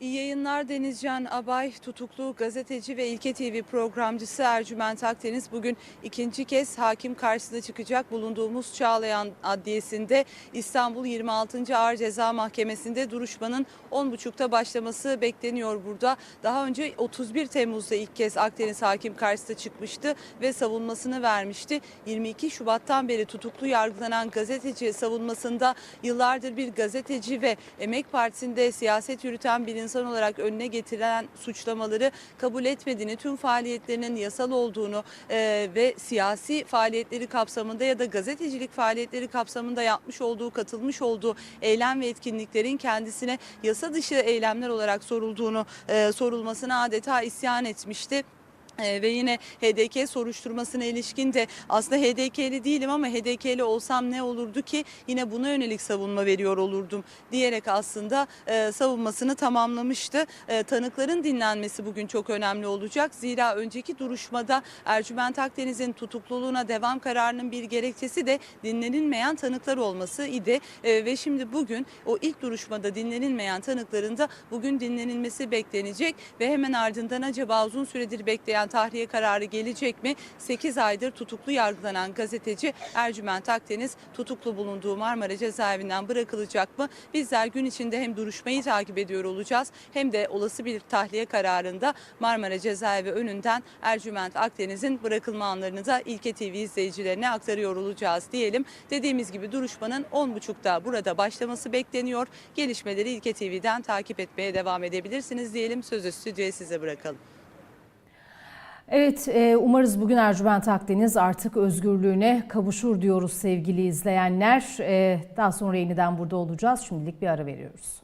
İyi yayınlar Denizcan Abay, tutuklu gazeteci ve İlke TV programcısı Ercüment Akdeniz bugün ikinci kez hakim karşısına çıkacak. Bulunduğumuz Çağlayan Adliyesi'nde İstanbul 26. Ağır Ceza Mahkemesi'nde duruşmanın 10.30'da başlaması bekleniyor burada. Daha önce 31 Temmuz'da ilk kez Akdeniz hakim karşısına çıkmıştı ve savunmasını vermişti. 22 Şubat'tan beri tutuklu yargılanan gazeteci savunmasında yıllardır bir gazeteci ve Emek Partisi'nde siyaset yürüten bir insan olarak önüne getirilen suçlamaları kabul etmediğini, tüm faaliyetlerinin yasal olduğunu e, ve siyasi faaliyetleri kapsamında ya da gazetecilik faaliyetleri kapsamında yapmış olduğu, katılmış olduğu eylem ve etkinliklerin kendisine yasa dışı eylemler olarak sorulduğunu, e, sorulmasına adeta isyan etmişti. Ee, ve yine HDK soruşturmasına ilişkin de aslında HDK'li değilim ama HDK'li olsam ne olurdu ki yine buna yönelik savunma veriyor olurdum diyerek aslında e, savunmasını tamamlamıştı. E, tanıkların dinlenmesi bugün çok önemli olacak. Zira önceki duruşmada Ercüment Akdeniz'in tutukluluğuna devam kararının bir gerekçesi de dinlenilmeyen tanıklar olması idi. E, ve şimdi bugün o ilk duruşmada dinlenilmeyen tanıkların da bugün dinlenilmesi beklenecek ve hemen ardından acaba uzun süredir bekleyen tahliye kararı gelecek mi? 8 aydır tutuklu yargılanan gazeteci Ercüment Akdeniz tutuklu bulunduğu Marmara cezaevinden bırakılacak mı? Bizler gün içinde hem duruşmayı takip ediyor olacağız hem de olası bir tahliye kararında Marmara cezaevi önünden Ercüment Akdeniz'in bırakılma anlarını da İlke TV izleyicilerine aktarıyor olacağız diyelim. Dediğimiz gibi duruşmanın 10.30'da burada başlaması bekleniyor. Gelişmeleri İlke TV'den takip etmeye devam edebilirsiniz diyelim. Sözü stüdyoya size bırakalım. Evet, e, umarız bugün Ercüment Akdeniz artık özgürlüğüne kavuşur diyoruz sevgili izleyenler. E, Daha sonra yeniden burada olacağız. Şimdilik bir ara veriyoruz.